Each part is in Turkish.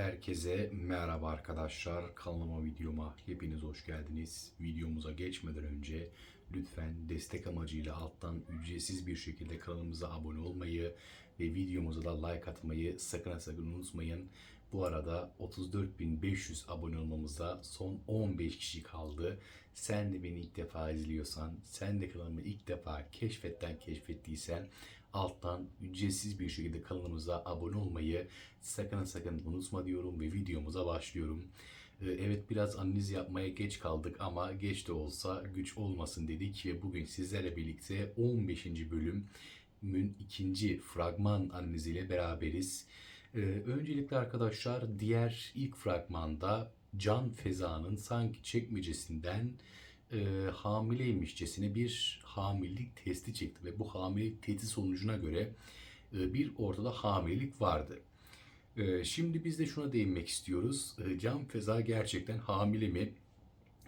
Herkese merhaba arkadaşlar. Kanalıma videoma hepiniz hoş geldiniz. Videomuza geçmeden önce lütfen destek amacıyla alttan ücretsiz bir şekilde kanalımıza abone olmayı ve videomuza da like atmayı sakın sakın unutmayın. Bu arada 34.500 abone olmamıza son 15 kişi kaldı. Sen de beni ilk defa izliyorsan, sen de kanalımı ilk defa keşfetten keşfettiysen alttan ücretsiz bir şekilde kanalımıza abone olmayı sakın sakın unutma diyorum ve videomuza başlıyorum. Ee, Evet biraz analiz yapmaya geç kaldık ama geç de olsa güç olmasın dedik ve bugün sizlerle birlikte 15. bölümün ikinci fragman analiziyle beraberiz. Ee, öncelikle arkadaşlar diğer ilk fragmanda Can Feza'nın sanki çekmecesinden e, hamileymişçesine bir hamilelik testi çekti ve bu hamilelik testi sonucuna göre e, bir ortada hamilelik vardı. E, şimdi biz de şuna değinmek istiyoruz. E, Can Feza gerçekten hamile mi?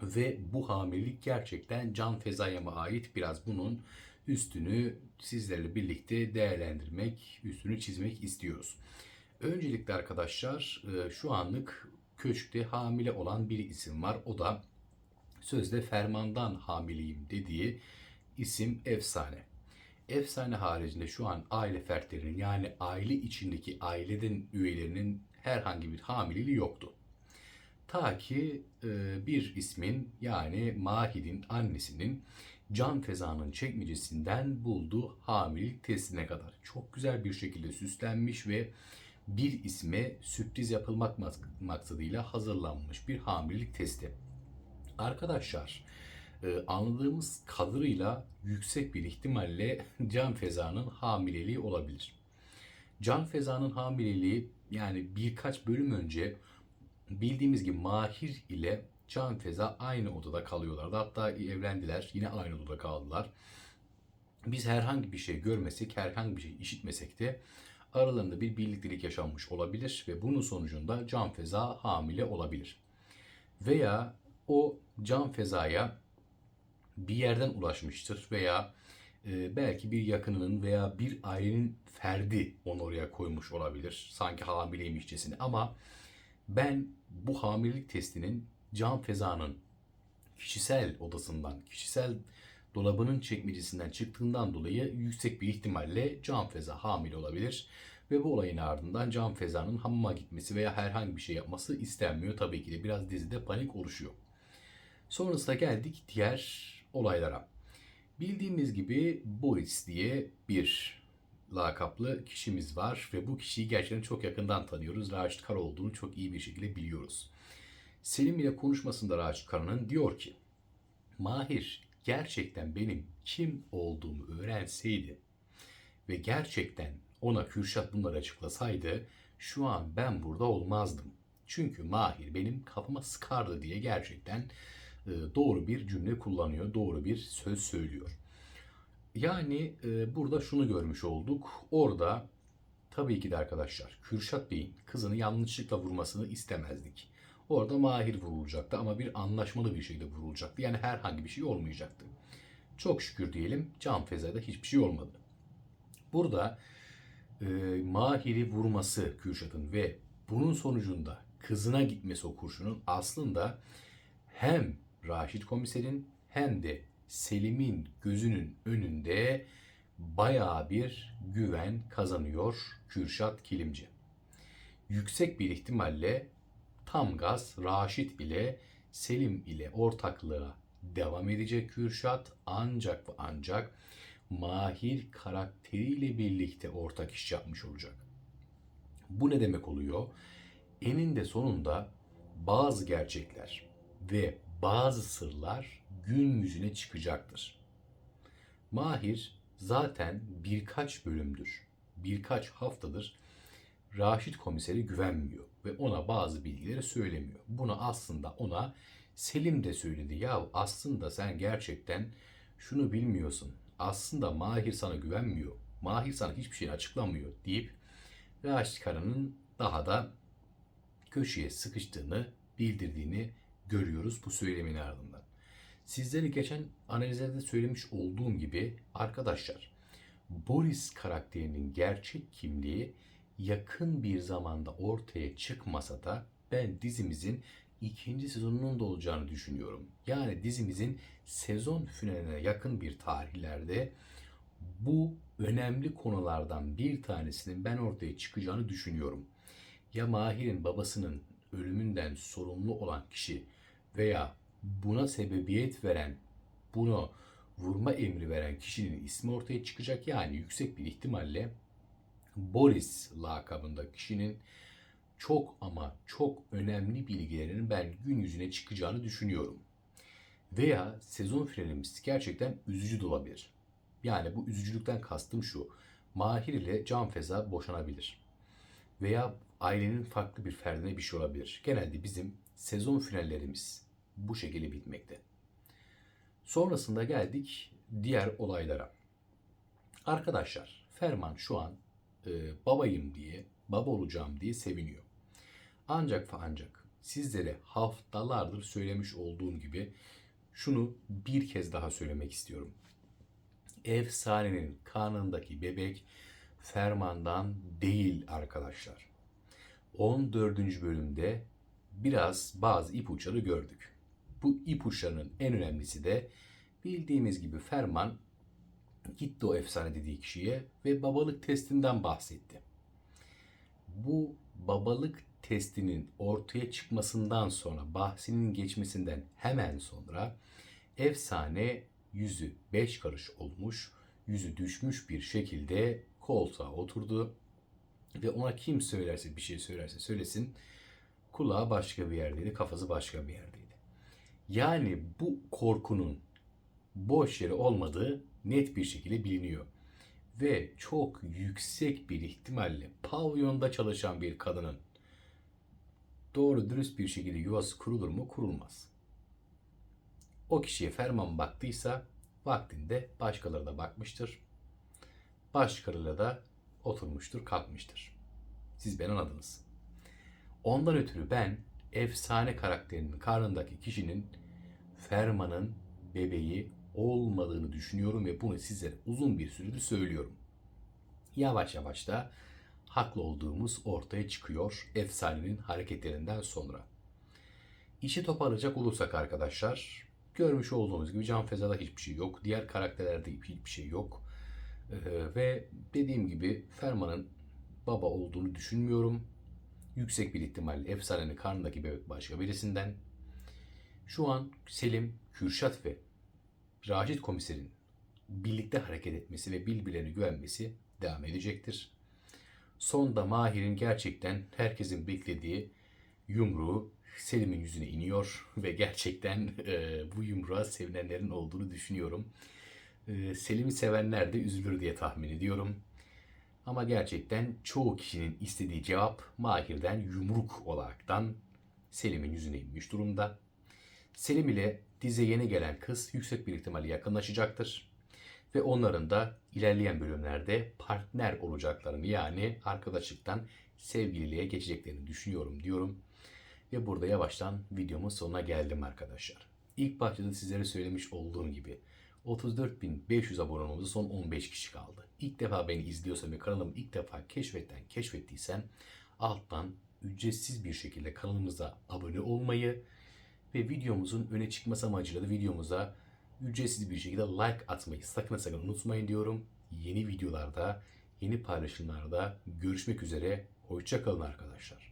Ve bu hamilelik gerçekten Can Feza'ya mı ait? Biraz bunun üstünü sizlerle birlikte değerlendirmek, üstünü çizmek istiyoruz. Öncelikle arkadaşlar şu anlık köşkte hamile olan bir isim var. O da sözde fermandan hamileyim dediği isim efsane. Efsane haricinde şu an aile fertlerinin yani aile içindeki aileden üyelerinin herhangi bir hamileliği yoktu. Ta ki e, bir ismin yani Mahid'in annesinin Can Feza'nın çekmecesinden bulduğu hamilelik testine kadar çok güzel bir şekilde süslenmiş ve bir isme sürpriz yapılmak maksadıyla hazırlanmış bir hamilelik testi. Arkadaşlar e, anladığımız kadarıyla yüksek bir ihtimalle Can Feza'nın hamileliği olabilir. Can Feza'nın hamileliği yani birkaç bölüm önce bildiğimiz gibi Mahir ile Can Feza aynı odada kalıyorlardı. Hatta evlendiler. Yine aynı odada kaldılar. Biz herhangi bir şey görmesek, herhangi bir şey işitmesek de aralarında bir birliktelik yaşanmış olabilir ve bunun sonucunda Can Feza hamile olabilir. Veya o Can Feza'ya bir yerden ulaşmıştır veya e, belki bir yakınının veya bir ailenin ferdi onu oraya koymuş olabilir. Sanki hamileymişçesine ama ben bu hamilelik testinin Can Feza'nın kişisel odasından, kişisel dolabının çekmecesinden çıktığından dolayı yüksek bir ihtimalle Can Feza hamile olabilir. Ve bu olayın ardından Can Feza'nın hamama gitmesi veya herhangi bir şey yapması istenmiyor. Tabii ki de biraz dizide panik oluşuyor. Sonrasında geldik diğer olaylara. Bildiğimiz gibi Boris diye bir lakaplı kişimiz var ve bu kişiyi gerçekten çok yakından tanıyoruz. Raşit Kara olduğunu çok iyi bir şekilde biliyoruz. Selim ile konuşmasında Raşit Kara'nın diyor ki Mahir gerçekten benim kim olduğumu öğrenseydi ve gerçekten ona Kürşat bunları açıklasaydı şu an ben burada olmazdım. Çünkü Mahir benim kafama sıkardı diye gerçekten doğru bir cümle kullanıyor, doğru bir söz söylüyor. Yani e, burada şunu görmüş olduk. Orada tabii ki de arkadaşlar Kürşat Bey'in kızını yanlışlıkla vurmasını istemezdik. Orada Mahir vurulacaktı ama bir anlaşmalı bir şekilde vurulacaktı. Yani herhangi bir şey olmayacaktı. Çok şükür diyelim Can Feza'da hiçbir şey olmadı. Burada e, Mahir'i vurması Kürşat'ın ve bunun sonucunda kızına gitmesi o kurşunun aslında hem Raşit komiserin hem de Selim'in gözünün önünde bayağı bir güven kazanıyor Kürşat Kilimci. Yüksek bir ihtimalle tam gaz Raşit ile Selim ile ortaklığa devam edecek Kürşat ancak ve ancak Mahir karakteriyle birlikte ortak iş yapmış olacak. Bu ne demek oluyor? Eninde sonunda bazı gerçekler ve bazı sırlar gün yüzüne çıkacaktır. Mahir zaten birkaç bölümdür, birkaç haftadır Raşit komiseri güvenmiyor ve ona bazı bilgileri söylemiyor. Bunu aslında ona Selim de söyledi. Ya aslında sen gerçekten şunu bilmiyorsun. Aslında Mahir sana güvenmiyor. Mahir sana hiçbir şey açıklamıyor deyip Raşit Kara'nın daha da köşeye sıkıştığını bildirdiğini görüyoruz bu söylemin ardından. Sizlere geçen analizlerde söylemiş olduğum gibi arkadaşlar Boris karakterinin gerçek kimliği yakın bir zamanda ortaya çıkmasa da ben dizimizin ikinci sezonunun da olacağını düşünüyorum. Yani dizimizin sezon finaline yakın bir tarihlerde bu önemli konulardan bir tanesinin ben ortaya çıkacağını düşünüyorum. Ya Mahir'in babasının ölümünden sorumlu olan kişi veya buna sebebiyet veren, bunu vurma emri veren kişinin ismi ortaya çıkacak. Yani yüksek bir ihtimalle Boris lakabında kişinin çok ama çok önemli bilgilerinin ben gün yüzüne çıkacağını düşünüyorum. Veya sezon finalimiz gerçekten üzücü de olabilir. Yani bu üzücülükten kastım şu. Mahir ile Can Feza boşanabilir. Veya ailenin farklı bir ferdine bir şey olabilir. Genelde bizim sezon finallerimiz bu şekilde bitmekte. Sonrasında geldik diğer olaylara. Arkadaşlar Ferman şu an e, babayım diye, baba olacağım diye seviniyor. Ancak ve ancak sizlere haftalardır söylemiş olduğum gibi şunu bir kez daha söylemek istiyorum. Efsanenin karnındaki bebek Ferman'dan değil arkadaşlar. 14. bölümde biraz bazı ipuçları gördük. Bu ipuçlarının en önemlisi de bildiğimiz gibi Ferman gitti o efsane dediği kişiye ve babalık testinden bahsetti. Bu babalık testinin ortaya çıkmasından sonra bahsinin geçmesinden hemen sonra efsane yüzü beş karış olmuş, yüzü düşmüş bir şekilde koltuğa oturdu ve ona kim söylerse bir şey söylerse söylesin kulağı başka bir yerdeydi, kafası başka bir yerdeydi. Yani bu korkunun boş yeri olmadığı net bir şekilde biliniyor. Ve çok yüksek bir ihtimalle pavyonda çalışan bir kadının doğru dürüst bir şekilde yuvası kurulur mu? Kurulmaz. O kişiye ferman baktıysa vaktinde başkaları da bakmıştır. Başkalarıyla da oturmuştur, kalkmıştır. Siz beni anladınız. Ondan ötürü ben efsane karakterinin karnındaki kişinin Ferman'ın bebeği olmadığını düşünüyorum ve bunu sizlere uzun bir süredir söylüyorum. Yavaş yavaş da haklı olduğumuz ortaya çıkıyor efsanenin hareketlerinden sonra. İşi toparlayacak olursak arkadaşlar, görmüş olduğunuz gibi Can Feza'da hiçbir şey yok. Diğer karakterlerde hiçbir şey yok. Ee, ve dediğim gibi Ferman'ın baba olduğunu düşünmüyorum. Yüksek bir ihtimalle efsanenin karnındaki bebek başka birisinden. Şu an Selim, Kürşat ve Raşit komiserin birlikte hareket etmesi ve birbirlerine güvenmesi devam edecektir. Sonda Mahir'in gerçekten herkesin beklediği yumruğu Selim'in yüzüne iniyor ve gerçekten e, bu yumruğa sevinenlerin olduğunu düşünüyorum. E, Selim'i sevenler de üzülür diye tahmin ediyorum. Ama gerçekten çoğu kişinin istediği cevap Mahir'den yumruk olaraktan Selim'in yüzüne inmiş durumda. Selim ile dize yeni gelen kız yüksek bir ihtimalle yakınlaşacaktır. Ve onların da ilerleyen bölümlerde partner olacaklarını yani arkadaşlıktan sevgililiğe geçeceklerini düşünüyorum diyorum. Ve burada yavaştan videomun sonuna geldim arkadaşlar. İlk başta sizlere söylemiş olduğum gibi 34.500 abonelerde son 15 kişi kaldı. İlk defa beni izliyorsan ve kanalımı ilk defa keşfetten keşfettiysen alttan ücretsiz bir şekilde kanalımıza abone olmayı ve videomuzun öne çıkması amacıyla da videomuza ücretsiz bir şekilde like atmayı sakın sakın unutmayın diyorum. Yeni videolarda, yeni paylaşımlarda görüşmek üzere. Hoşçakalın arkadaşlar.